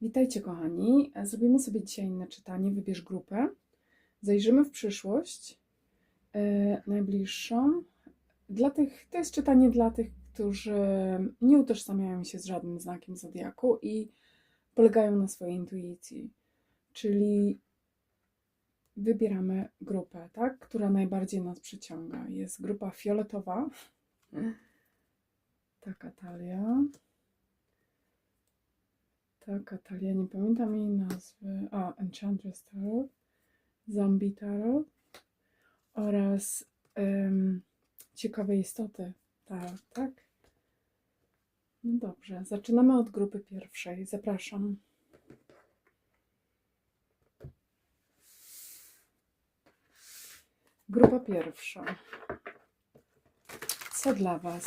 Witajcie, kochani. Zrobimy sobie dzisiaj inne czytanie. Wybierz grupę. Zajrzymy w przyszłość e, najbliższą. Dla tych, to jest czytanie dla tych, którzy nie utożsamiają się z żadnym znakiem zodiaku i polegają na swojej intuicji. Czyli wybieramy grupę, tak, która najbardziej nas przyciąga. Jest grupa fioletowa. Taka talia. Taka talia, nie pamiętam jej nazwy. A, Enchantress Tarot, Zombie Tarot oraz Ciekawe Istoty Tarot, tak? No dobrze, zaczynamy od grupy pierwszej. Zapraszam. Grupa pierwsza. Co dla Was?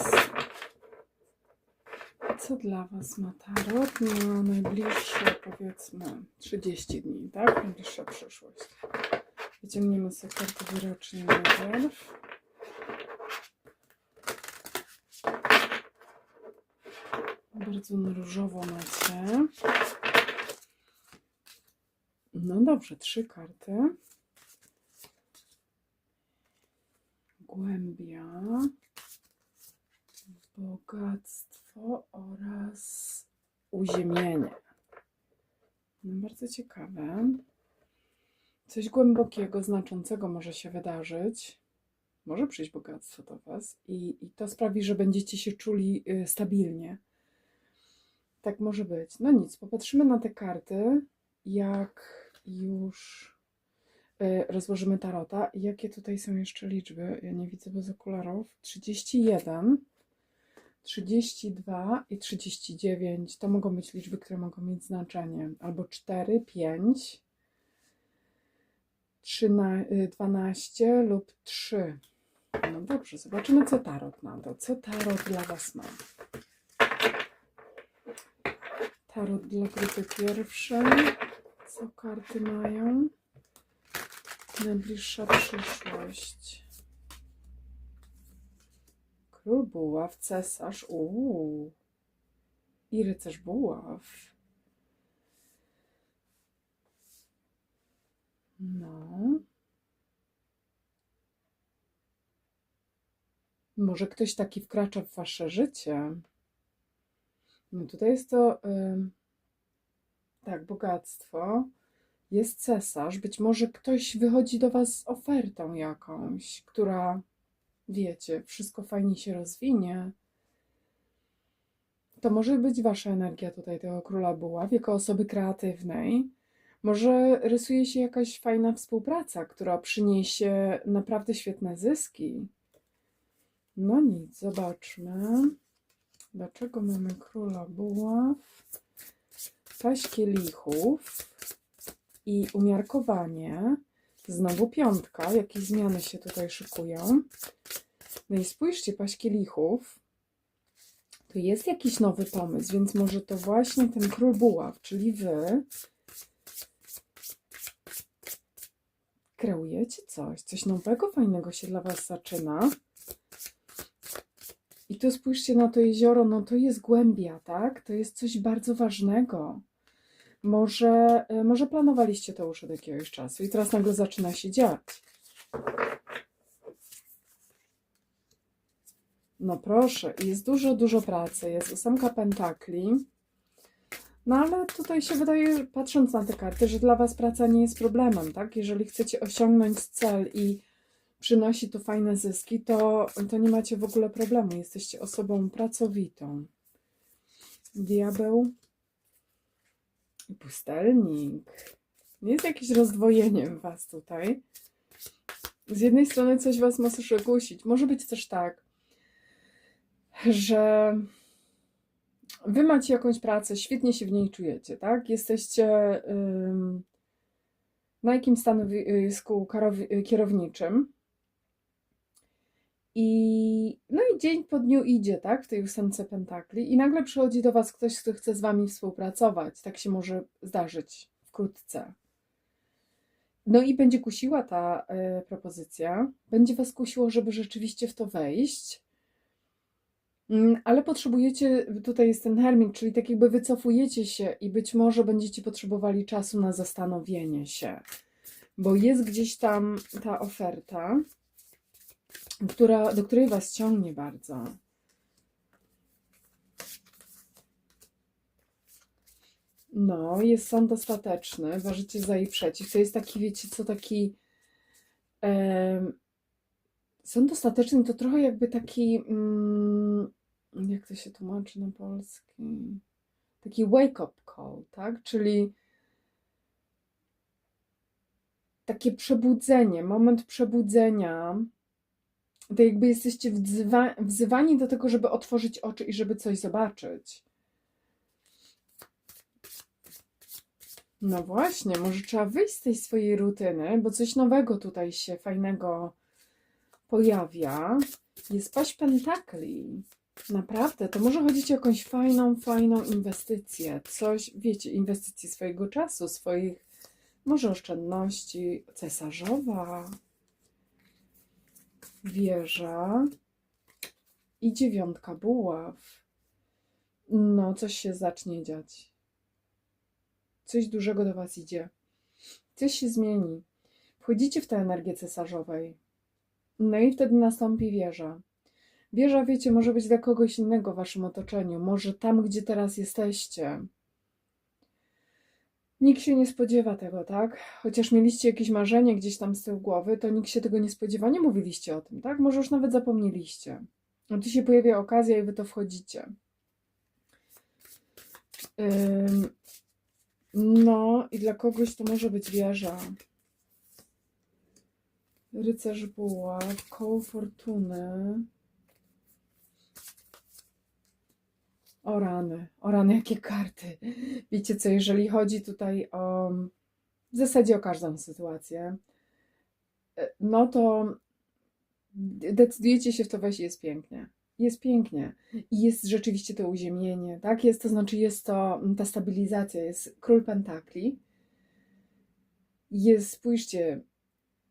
Co dla Was ma tarot na najbliższe, powiedzmy, 30 dni, tak? Najbliższa przyszłość. Wyciągniemy sobie kartę wyrocznie najpierw. Bardzo na różowo macie. No dobrze, trzy karty. Głębia bogactwo oraz uziemienie. No, bardzo ciekawe. Coś głębokiego, znaczącego może się wydarzyć. Może przyjść bogactwo do Was i, i to sprawi, że będziecie się czuli y, stabilnie. Tak może być. No nic, popatrzymy na te karty, jak już y, rozłożymy tarota. Jakie tutaj są jeszcze liczby? Ja nie widzę bez okularów. 31. 32 i 39 to mogą być liczby, które mogą mieć znaczenie. Albo 4, 5, 13, 12 lub 3. No dobrze, zobaczymy, co tarot na to. Co tarot dla Was ma? Tarot dla grupy pierwszej. Co karty mają? Najbliższa przyszłość. Król buław, cesarz, uuu. I rycerz buław. No. Może ktoś taki wkracza w wasze życie. No tutaj jest to, ym, tak, bogactwo. Jest cesarz. Być może ktoś wychodzi do was z ofertą jakąś, która wiecie, wszystko fajnie się rozwinie, to może być wasza energia tutaj tego króla buław, jako osoby kreatywnej. Może rysuje się jakaś fajna współpraca, która przyniesie naprawdę świetne zyski. No nic, zobaczmy. Dlaczego mamy króla buław? Paść kielichów i umiarkowanie. Znowu piątka, jakieś zmiany się tutaj szykują. No i spójrzcie, paść kielichów. To jest jakiś nowy pomysł, więc może to właśnie ten król buław, czyli wy kreujecie coś, coś nowego, fajnego się dla was zaczyna. I tu spójrzcie na to jezioro, no to jest głębia, tak? To jest coś bardzo ważnego. Może, y, może planowaliście to już od jakiegoś czasu i teraz nagle zaczyna się dziać. No proszę, jest dużo, dużo pracy. Jest ósemka pentakli. No ale tutaj się wydaje, patrząc na te karty, że dla Was praca nie jest problemem, tak? Jeżeli chcecie osiągnąć cel i przynosi to fajne zyski, to, to nie macie w ogóle problemu. Jesteście osobą pracowitą. Diabeł i pustelnik. Jest jakieś rozdwojenie w Was tutaj. Z jednej strony coś Was może kusić. Może być też tak, że Wy macie jakąś pracę, świetnie się w niej czujecie, tak? Jesteście na jakimś stanowisku kierowniczym. I, no i dzień po dniu idzie, tak, w tej ósemce pentakli i nagle przychodzi do Was ktoś, kto chce z Wami współpracować. Tak się może zdarzyć wkrótce. No i będzie kusiła ta y, propozycja, będzie Was kusiło, żeby rzeczywiście w to wejść. Mm, Ale potrzebujecie, tutaj jest ten hermit, czyli tak jakby wycofujecie się i być może będziecie potrzebowali czasu na zastanowienie się, bo jest gdzieś tam ta oferta, która, do której was ciągnie bardzo. No, jest sąd ostateczny, ważycie za i przeciw. To jest taki, wiecie co, taki em, sąd ostateczny to trochę jakby taki, mm, jak to się tłumaczy na polski? Taki wake-up call, tak? Czyli takie przebudzenie, moment przebudzenia. To jakby jesteście wzywa wzywani do tego, żeby otworzyć oczy i żeby coś zobaczyć. No właśnie, może trzeba wyjść z tej swojej rutyny, bo coś nowego tutaj się fajnego pojawia. Jest paść pentakli. Naprawdę, to może chodzić o jakąś fajną, fajną inwestycję. Coś, wiecie, inwestycję swojego czasu, swoich może oszczędności. Cesarzowa, wieża i dziewiątka buław. No, coś się zacznie dziać. Coś dużego do Was idzie. Coś się zmieni. Wchodzicie w tę energię cesarzowej. No i wtedy nastąpi wieża. Wieża, wiecie, może być dla kogoś innego w Waszym otoczeniu. Może tam, gdzie teraz jesteście. Nikt się nie spodziewa tego, tak? Chociaż mieliście jakieś marzenie gdzieś tam z tyłu głowy, to nikt się tego nie spodziewa. Nie mówiliście o tym, tak? Może już nawet zapomnieliście. No tu się pojawia okazja i Wy to wchodzicie. Ym, no i dla kogoś to może być wieża. Rycerz buław, koło fortuny. O rany, o rany, jakie karty. Wiecie co, jeżeli chodzi tutaj o w zasadzie o każdą sytuację, e, no to decydujecie się w to wejść i jest pięknie. Jest pięknie. I jest rzeczywiście to uziemienie, tak? Jest, to znaczy jest to ta stabilizacja, jest król pentakli. Jest, spójrzcie,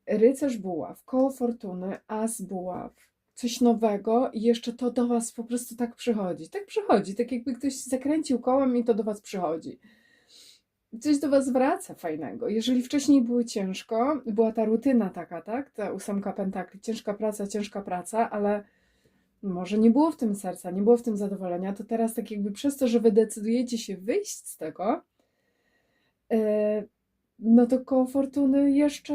rycerz buław, koło fortuny, as buław, coś nowego i jeszcze to do Was po prostu tak przychodzi. Tak przychodzi, tak jakby ktoś zakręcił kołem i to do Was przychodzi. Coś do Was wraca fajnego. Jeżeli wcześniej było ciężko, była ta rutyna taka, tak? Ta ósemka pentakli, ciężka praca, ciężka praca, ale może nie było w tym serca, nie było w tym zadowolenia, to teraz tak jakby przez to, że Wy decydujecie się wyjść z tego, yy, no to koło fortuny jeszcze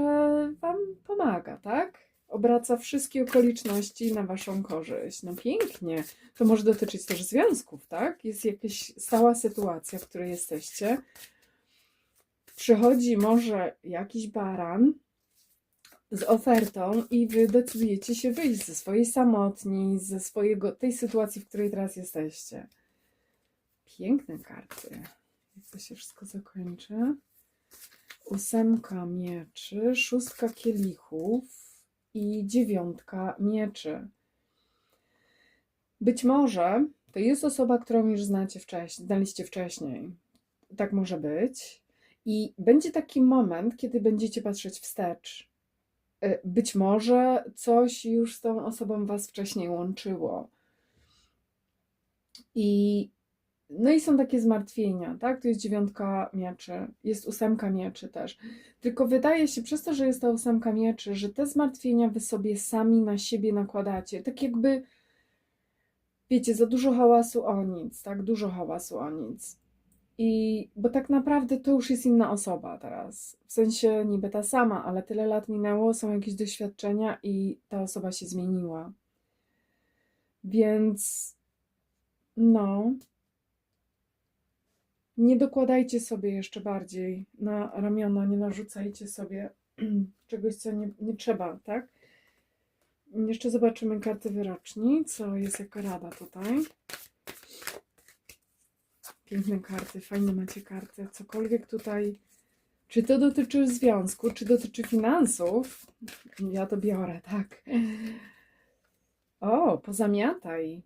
Wam pomaga, tak? Obraca wszystkie okoliczności na Waszą korzyść. No pięknie. To może dotyczyć też związków, tak? Jest jakaś stała sytuacja, w której jesteście. Przychodzi może jakiś baran z ofertą i Wy decydujecie się wyjść ze swojej samotni, ze swojego, tej sytuacji, w której teraz jesteście. Piękne karty. Jak to się wszystko zakończy? ósemka mieczy, szóstka kielichów i dziewiątka mieczy. Być może to jest osoba, którą już znacie wcześniej, znaliście wcześniej. Tak może być. I będzie taki moment, kiedy będziecie patrzeć wstecz. Y, Być może coś już z tą osobą was wcześniej łączyło. I no i są takie zmartwienia, tak? Tu jest dziewiątka mieczy, jest ósemka mieczy też. Tylko wydaje się, przez to, że jest ta ósemka mieczy, że te zmartwienia wy sobie sami na siebie nakładacie. Tak jakby, wiecie, za dużo hałasu o nic, tak? Dużo hałasu o nic. I bo tak naprawdę to już jest inna osoba teraz. W sensie niby ta sama, ale tyle lat minęło, są jakieś doświadczenia i ta osoba się zmieniła. Więc no. Nie dokładajcie sobie jeszcze bardziej na ramiona, nie narzucajcie sobie czegoś, co nie, nie trzeba, tak? Jeszcze zobaczymy karty wyroczni, co jest jaka rada tutaj. Piękne karty, fajne macie karty. Cokolwiek tutaj, czy to dotyczy związku, czy dotyczy finansów, ja to biorę, tak. O, pozamiataj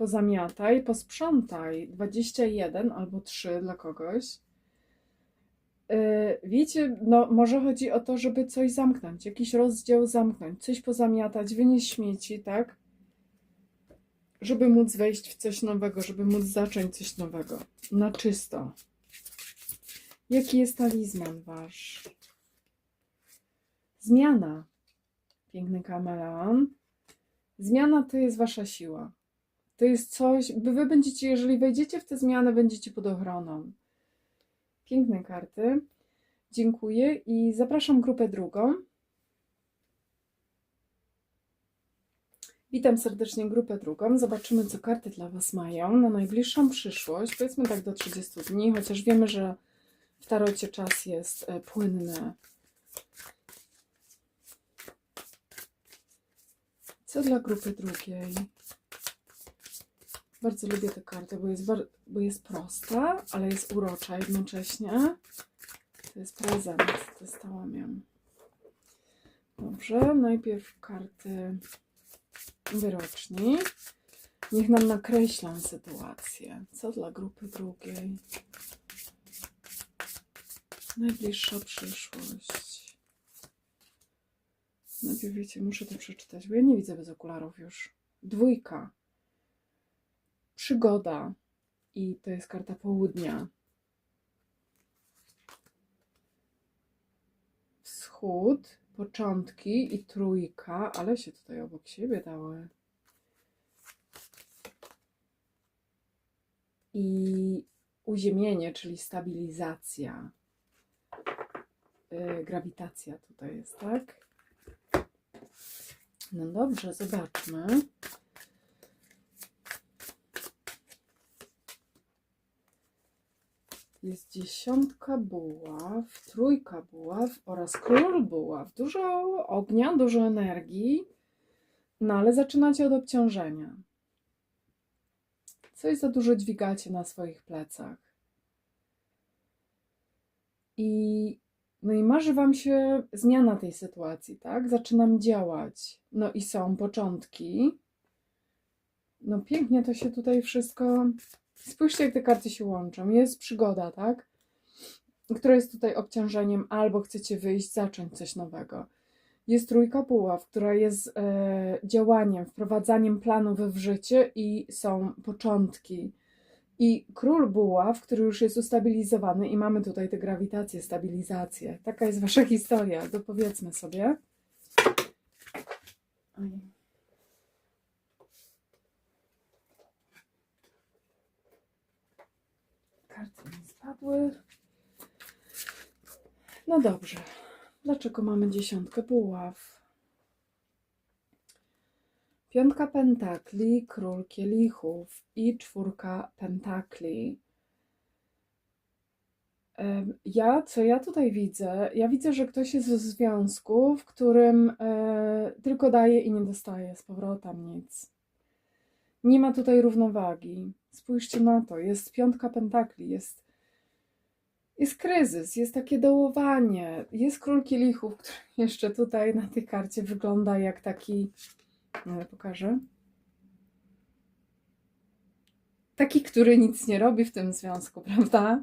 pozamiataj, posprzątaj. 21 albo 3 dla kogoś. Yy, Wiecie, no może chodzi o to, żeby coś zamknąć, jakiś rozdział zamknąć, coś pozamiatać, wynieść śmieci, tak? żeby móc wejść w coś nowego, żeby móc zacząć coś nowego. Na czysto. Jaki jest talizman wasz? Zmiana. Piękny kameleon. Zmiana to jest wasza siła. To jest coś, by wy będziecie, jeżeli wejdziecie w tę zmianę, będziecie pod ochroną. Piękne karty. Dziękuję i zapraszam grupę drugą. Witam serdecznie grupę drugą. Zobaczymy, co karty dla Was mają na najbliższą przyszłość. Powiedzmy tak do 30 dni, chociaż wiemy, że w tarocie czas jest e, płynny. Co dla grupy drugiej? Bardzo lubię tę kartę, bo jest, bo jest prosta, ale jest urocza jednocześnie. To jest prezent, dostałam ją. Dobrze, najpierw karty wyroczni. Niech nam nakreślą sytuację. Co dla grupy drugiej? Najbliższa przyszłość. Najpierw wiecie, muszę to przeczytać, bo ja nie widzę bez okularów już. Dwójka. Przygoda. I to jest karta południa. Wschód, początki i trójka, ale się tutaj obok siebie dały. I uziemienie, czyli stabilizacja. Yy, grawitacja tutaj jest, tak? No dobrze, zobaczmy. Jest dziesiątka buław, trójka buław oraz król buław. Dużo ognia, dużo energii, no ale zaczynacie od obciążenia. Coś za dużo dźwigacie na swoich plecach. I, no i marzy Wam się zmiana tej sytuacji, tak? Zaczynam działać. No i są początki. No pięknie to się tutaj wszystko Spójrzcie, jak te karty się łączą. Jest przygoda, tak? Która jest tutaj obciążeniem, albo chcecie wyjść, zacząć coś nowego. Jest trójka buław, która jest e, działaniem, wprowadzaniem planów w życie i są początki. I król buław, który już jest ustabilizowany i mamy tutaj tę grawitację, stabilizację. Taka jest wasza historia, dopowiedzmy sobie. Oj. Karty mi spadły. No dobrze. Dlaczego mamy dziesiątkę buław? Piątka pentakli, król kielichów i czwórka pentakli. Ja, co ja tutaj widzę? Ja widzę, że ktoś jest w związku, w którym e, tylko daje i nie dostaje z powrotem nic. Nie ma tutaj równowagi. Spójrzcie na to. Jest piątka pentakli, jest, jest kryzys, jest takie dołowanie. Jest król kielichów, który jeszcze tutaj na tej karcie wygląda jak taki. Ale pokażę. Taki, który nic nie robi w tym związku, prawda?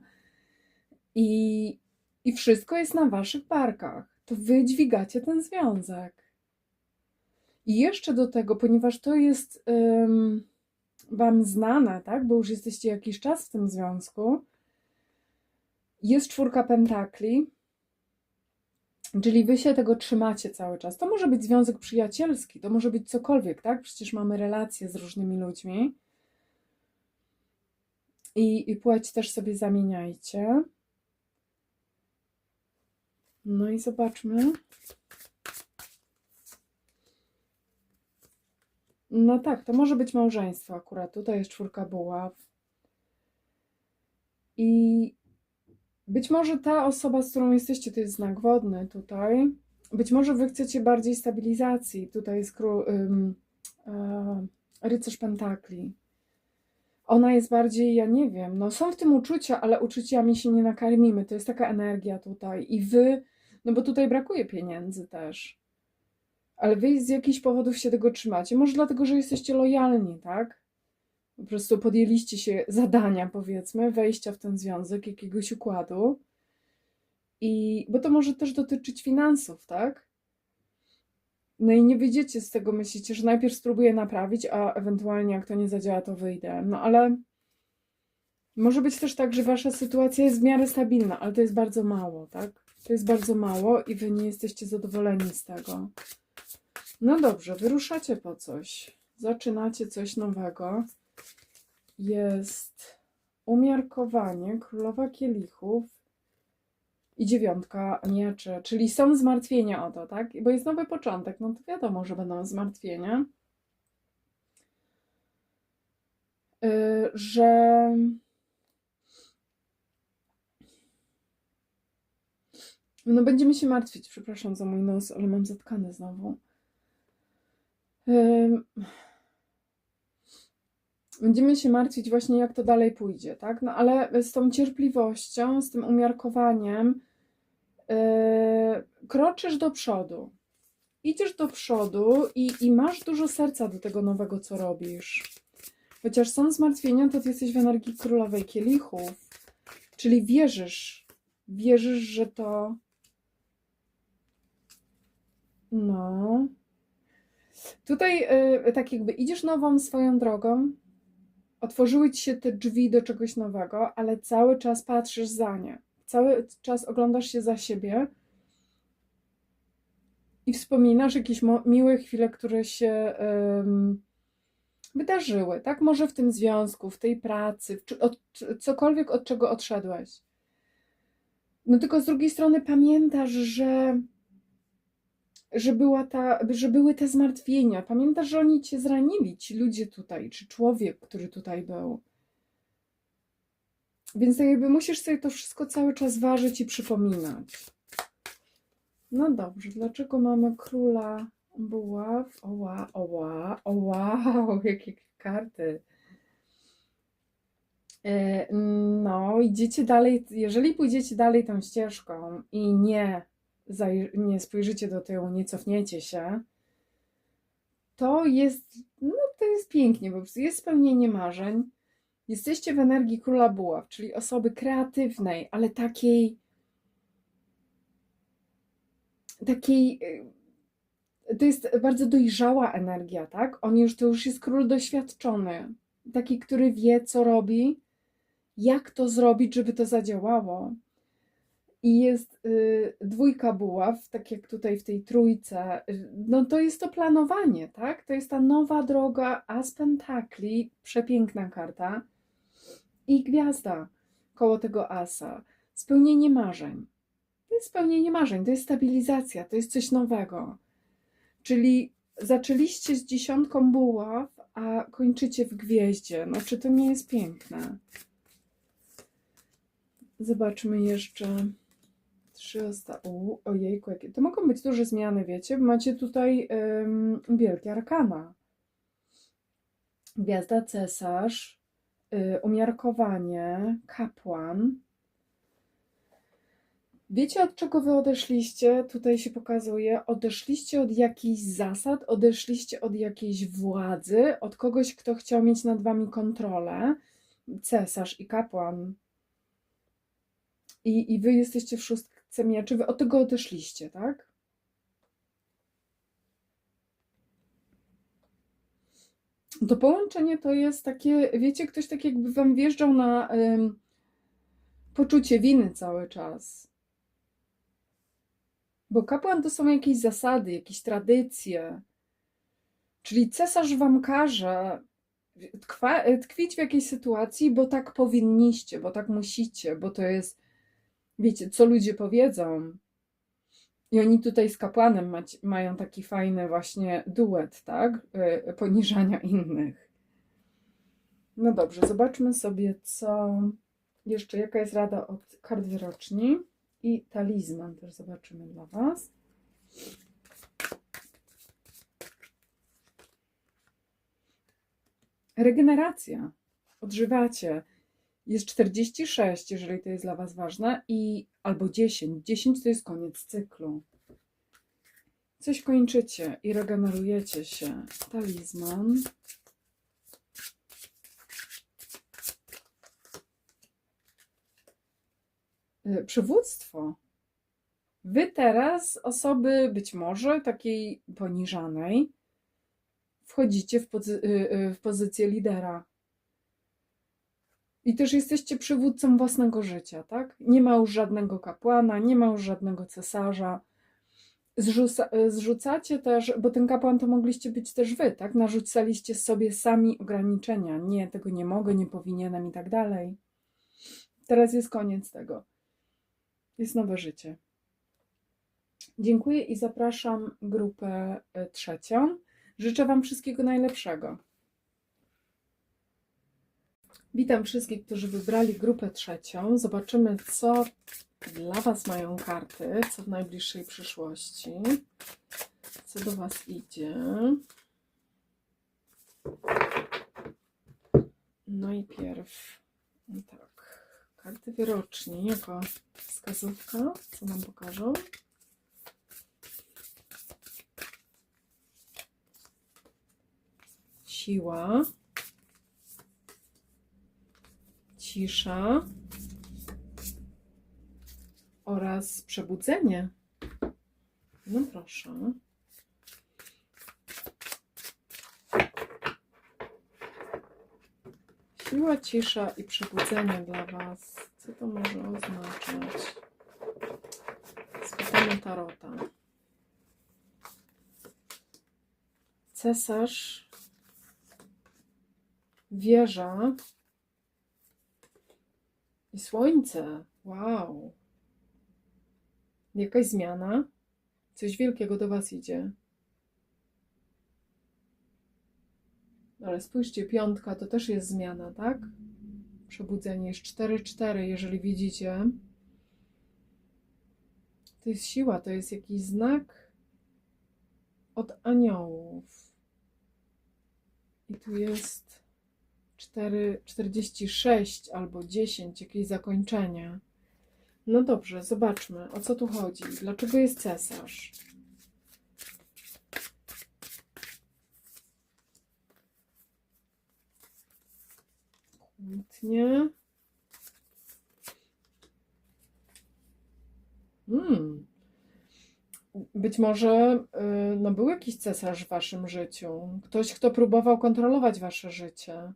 I, i wszystko jest na waszych barkach. To wy dźwigacie ten związek. I jeszcze do tego, ponieważ to jest ym, Wam znane, tak, bo już jesteście jakiś czas w tym związku, jest czwórka pentakli, czyli Wy się tego trzymacie cały czas. To może być związek przyjacielski, to może być cokolwiek, tak? Przecież mamy relacje z różnymi ludźmi. I, i płeć też sobie zamieniajcie. No i zobaczmy. No tak, to może być małżeństwo akurat. Tutaj jest czwórka buław. I być może ta osoba, z którą jesteście, to jest znak wodny tutaj. Być może wy chcecie bardziej stabilizacji. Tutaj jest król, e, rycerz pentakli. Ona jest bardziej, ja nie wiem, no są w tym uczucia, ale uczuciami się nie nakarmimy. To jest taka energia tutaj. I wy, no bo tutaj brakuje pieniędzy też ale wy z jakichś powodów się tego trzymacie. Może dlatego, że jesteście lojalni, tak? Po prostu podjęliście się zadania, powiedzmy, wejścia w ten związek, jakiegoś układu. I bo to może też dotyczyć finansów, tak? No i nie wyjdziecie z tego, myślicie, że najpierw spróbuję naprawić, a ewentualnie jak to nie zadziała, to wyjdę. No ale może być też tak, że wasza sytuacja jest w miarę stabilna, ale to jest bardzo mało, tak? To jest bardzo mało i wy nie jesteście zadowoleni z tego. No dobrze, wyruszacie po coś. Zaczynacie coś nowego. Jest umiarkowanie, królowa kielichów i dziewiątka mieczy, czyli są zmartwienia o to, tak? Bo jest nowy początek, no to wiadomo, że będą zmartwienia. Yy, że no będziemy się martwić, przepraszam za mój nos, ale mam zatkane znowu. Będziemy się martwić właśnie, jak to dalej pójdzie, tak? No ale z tą cierpliwością, z tym umiarkowaniem, yy, kroczysz do przodu. Idziesz do przodu i, i masz dużo serca do tego nowego, co robisz. Chociaż są zmartwienia, to ty jesteś w energii królowej kielichów. Czyli wierzysz, wierzysz, że to. No. Tutaj yy, tak jakby idziesz nową swoją drogą, otworzyły ci się te drzwi do czegoś nowego, ale cały czas patrzysz za nie. Cały czas oglądasz się za siebie i wspominasz jakieś miłe chwile, które się em, wydarzyły, tak? Może w tym związku, w tej pracy, czy, od, cokolwiek od czego odszedłeś. No tylko z drugiej strony pamiętasz, że że, była ta, że były te zmartwienia. Pamiętasz, że oni cię zranili, ci ludzie tutaj, czy człowiek, który tutaj był. Więc tak jakby musisz sobie to wszystko cały czas ważyć i przypominać. No dobrze, dlaczego mamy króla buław? Oła, oła, o wow, jakie karty. E, No, idziecie dalej, jeżeli pójdziecie dalej tą ścieżką i nie nie spojrzycie do tyłu, nie cofniecie się, to jest, no to jest pięknie, prostu jest spełnienie marzeń. Jesteście w energii króla buław, czyli osoby kreatywnej, ale takiej, takiej, y, to jest bardzo dojrzała energia, tak? On już, to już jest król doświadczony, taki, który wie, co robi, jak to zrobić, żeby to zadziałało. I jest y, dwójka buław, tak jak tutaj w tej trójce. No to jest to planowanie, tak? To jest ta nowa droga As Pentakli, przepiękna karta. I gwiazda koło tego asa. Spełnienie marzeń. To jest spełnienie marzeń, to jest stabilizacja, to jest coś nowego. Czyli zaczęliście z dziesiątką buław, a kończycie w gwieździe. No czy to nie jest piękne? Zobaczmy jeszcze trzy ostatnie. Ojejku, jakie. To mogą być duże zmiany, wiecie? Macie tutaj ym, wielkie arkana. Gwiazda cesarz, y, umiarkowanie, kapłan. Wiecie, od czego wy odeszliście? Tutaj się pokazuje. Odeszliście od jakichś zasad, odeszliście od jakiejś władzy, od kogoś, kto chciał mieć nad wami kontrolę. Cesarz i kapłan. I, I wy jesteście w szóstce mieczy, wy od tego odeszliście, tak? To połączenie to jest takie, wiecie, ktoś tak jakby wam wjeżdżał na ym, poczucie winy cały czas. Bo kapłan to są jakieś zasady, jakieś tradycje. Czyli cesarz wam każe tkwa, tkwić w jakiejś sytuacji, bo tak powinniście, bo tak musicie, bo to jest, wiecie, co ludzie powiedzą. I oni tutaj z kapłanem mać, mają taki fajny właśnie duet, tak? Y, Poniżania innych. No dobrze, zobaczmy sobie, co jeszcze, jaka jest rada od kart wyroczni. I talizman też zobaczymy dla Was. Regeneracja. Odżywacie. Jest 46, jeżeli to jest dla Was ważne, i albo 10. 10 to jest koniec cyklu. Coś kończycie i regenerujecie się. Talizman. Y, Przywództwo. Wy teraz, osoby być może takiej poniżanej, wchodzicie w, pozy- y, y, w pozycję lidera. I też jesteście przywódcą własnego życia, tak? Nie ma już żadnego kapłana, nie ma już żadnego cesarza. Zrzuca, y, zrzucacie też, bo ten kapłan to mogliście być też wy, tak? Narzucaliście sobie sami ograniczenia. Nie, tego nie mogę, nie powinienem i tak dalej. Teraz jest koniec tego. Jest nowe życie. Dziękuję i zapraszam grupę y, trzecią. Życzę Wam wszystkiego najlepszego. Witam wszystkich, którzy wybrali grupę trzecią. Zobaczymy, co dla Was mają karty, co w najbliższej przyszłości, co do Was idzie. No i pierw, no tak, karty wyroczni jako wskazówka, co nam pokażą. Siła, cisza oraz przebudzenie. No proszę. Siła, cisza i przebudzenie dla Was. Co to może oznaczać? Spytamy Tarota. Cesarz, wieża i słońce. Wow. Jakaś zmiana? Coś wielkiego do Was idzie. Ale spójrzcie, piątka to też jest zmiana, tak? Przebudzenie jest 4-4, jeżeli widzicie. To jest siła, to jest jakiś znak od aniołów. I tu jest 4, 46 albo 10, jakieś zakończenie. No dobrze, zobaczmy, o co tu chodzi. Dlaczego jest cesarz? Kłótnie. Hmm. Być może y, no, był jakiś cesarz w waszym życiu. Ktoś, kto próbował kontrolować wasze życie.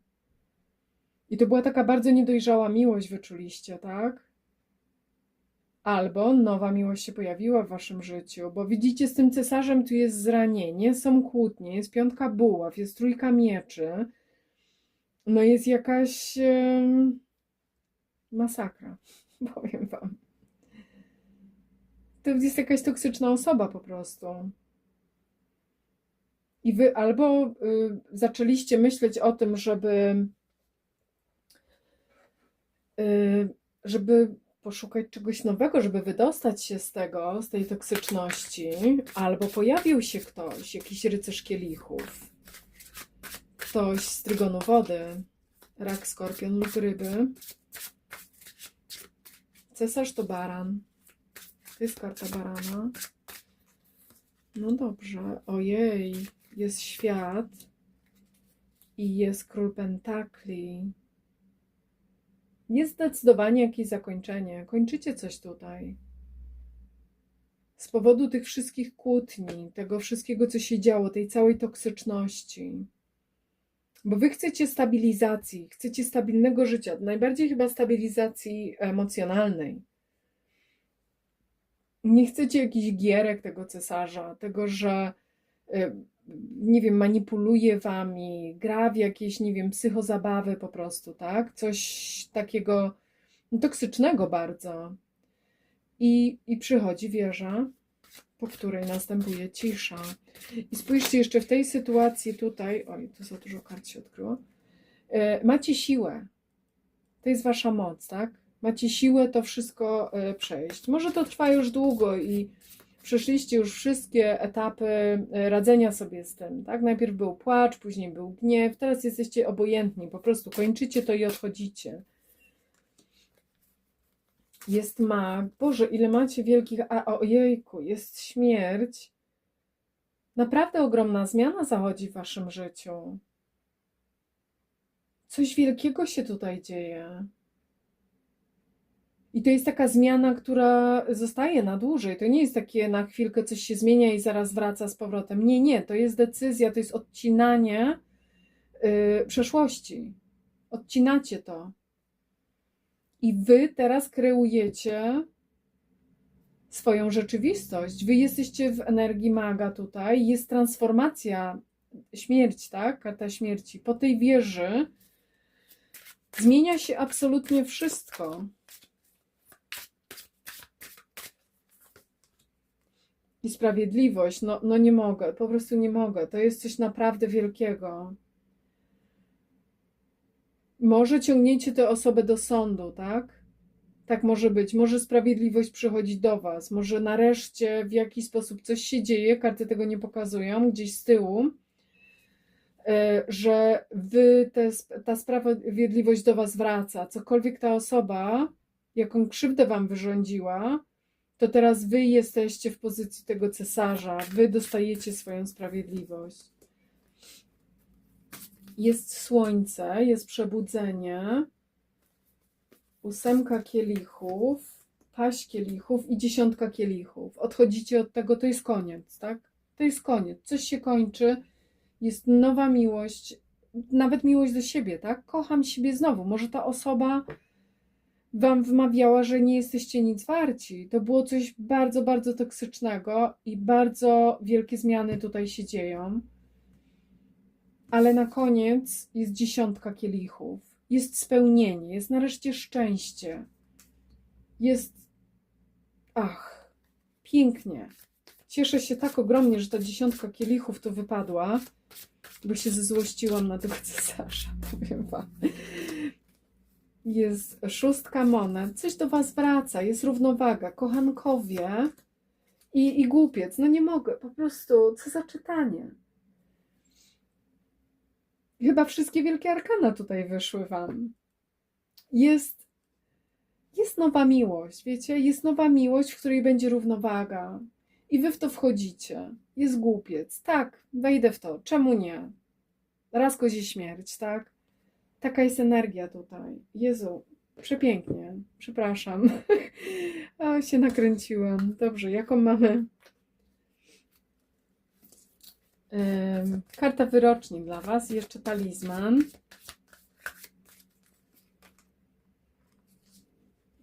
I to była taka bardzo niedojrzała miłość, wyczuliście, tak? Albo nowa miłość się pojawiła w waszym życiu, bo widzicie, z tym cesarzem tu jest zranienie, są kłótnie, jest piątka buław, jest trójka mieczy, no jest jakaś em, masakra, powiem wam. To jest jakaś toksyczna osoba po prostu. I wy albo y, zaczęliście myśleć o tym, żeby żeby poszukać czegoś nowego, żeby wydostać się z tego, z tej toksyczności, albo pojawił się ktoś, jakiś rycerz kielichów, ktoś z trygonu wody, rak, skorpion lub ryby. Cesarz to baran. To jest karta barana. No dobrze. Ojej, jest świat i jest król pentakli. Jest zdecydowanie jakieś zakończenie. Kończycie coś tutaj. Z powodu tych wszystkich kłótni, tego wszystkiego, co się działo, tej całej toksyczności. Bo wy chcecie stabilizacji, chcecie stabilnego życia, najbardziej chyba stabilizacji emocjonalnej. Nie chcecie jakichś gierek tego cesarza, tego, że y, nie wiem, manipuluje wami, gra w jakieś, nie wiem, psychozabawy po prostu, tak? Coś takiego toksycznego bardzo. I, I przychodzi wieża, po której następuje cisza. I spójrzcie jeszcze w tej sytuacji tutaj, oj, to za dużo kart się odkryło, e, macie siłę. To jest wasza moc, tak? Macie siłę to wszystko e, przejść. Może to trwa już długo i przeszliście już wszystkie etapy e, radzenia sobie z tym, tak? Najpierw był płacz, później był gniew, teraz jesteście obojętni, po prostu kończycie to i odchodzicie. Jest mag. Boże, ile macie wielkich... A, ojejku, jest śmierć. Naprawdę ogromna zmiana zachodzi w waszym życiu. Coś wielkiego się tutaj dzieje. I to jest taka zmiana, która zostaje na dłużej. To nie jest takie na chwilkę coś się zmienia i zaraz wraca z powrotem. Nie, nie, to jest decyzja, to jest odcinanie yy, przeszłości. Odcinacie to. I wy teraz kreujecie swoją rzeczywistość. Wy jesteście w energii maga tutaj, jest transformacja, śmierć, tak? Karta śmierci. Po tej wieży zmienia się absolutnie wszystko. I sprawiedliwość, no, no nie mogę, po prostu nie mogę. To jest coś naprawdę wielkiego. Może ciągniecie tę osobę do sądu, tak? Tak może być. Może sprawiedliwość przychodzi do Was. Może nareszcie w jakiś sposób coś się dzieje, karty tego nie pokazują, gdzieś z tyłu, e, że wy te, ta sprawiedliwość do Was wraca. Cokolwiek ta osoba, jaką krzywdę Wam wyrządziła, to teraz Wy jesteście w pozycji tego cesarza. Wy dostajecie swoją sprawiedliwość. Jest słońce, jest przebudzenie ósemka kielichów, paść kielichów i dziesiątka kielichów. Odchodzicie od tego, to jest koniec, tak? To jest koniec. Coś się kończy, jest nowa miłość, nawet miłość do siebie, tak? Kocham siebie znowu. Może ta osoba wam wmawiała, że nie jesteście nic warci. To było coś bardzo, bardzo toksycznego i bardzo wielkie zmiany tutaj się dzieją. Ale na koniec jest dziesiątka kielichów jest spełnienie, jest nareszcie szczęście. Jest. Ach, pięknie. Cieszę się tak ogromnie, że ta dziesiątka kielichów tu wypadła, bo się zezłościłam na tego cesarza, powiem wam. Jest szóstka monet, coś do was wraca, jest równowaga, kochankowie i, i głupiec. No nie mogę, po prostu, co za czytanie. Chyba wszystkie wielkie arkana tutaj wyszły wam. Jest, jest nowa miłość, wiecie? Jest nowa miłość, w której będzie równowaga. I wy w to wchodzicie. Jest głupiec. Tak, wejdę w to. Czemu nie? Raz kozie śmierć, tak? Taka jest energia tutaj. Jezu, przepięknie. Przepraszam. A, się nakręciłam. Dobrze, jaką mamy Karta wyroczni dla Was, jeszcze talizman.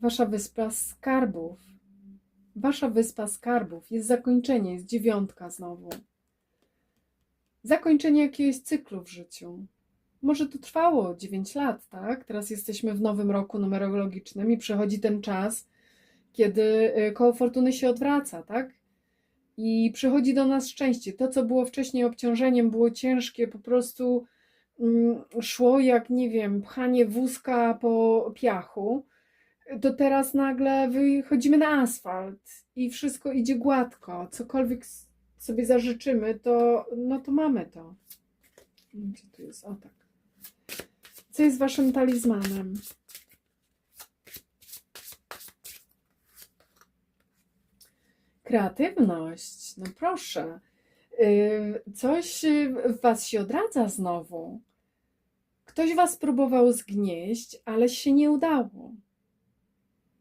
Wasza wyspa skarbów. Wasza wyspa skarbów. Jest zakończenie, jest dziewiątka znowu. Zakończenie jakiegoś cyklu w życiu. Może to trwało 9 lat, tak? Teraz jesteśmy w nowym roku numerologicznym i przychodzi ten czas, kiedy y, koło fortuny się odwraca, tak? i przychodzi do nas szczęście. To, co było wcześniej obciążeniem, było ciężkie, po prostu mm, szło jak, nie wiem, pchanie wózka po piachu, to teraz nagle wychodzimy na asfalt i wszystko idzie gładko. Cokolwiek sobie zażyczymy, to, no to mamy to. Gdzie tu jest? O tak. Co jest waszym talizmanem? Kreatywność, no proszę. Coś w Was się odradza znowu. Ktoś Was próbował zgnieść, ale się nie udało.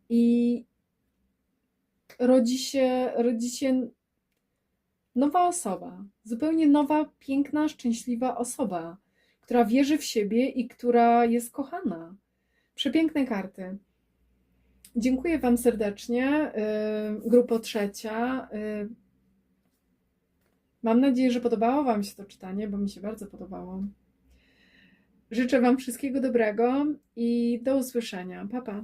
I rodzi się, rodzi się nowa osoba, zupełnie nowa, piękna, szczęśliwa osoba, która wierzy w siebie i która jest kochana. Przepiękne karty. Dziękuję Wam serdecznie. Y, grupo trzecia. Y, mam nadzieję, że podobało Wam się to czytanie, bo mi się bardzo podobało. Życzę Wam wszystkiego dobrego i do usłyszenia. Pa, pa.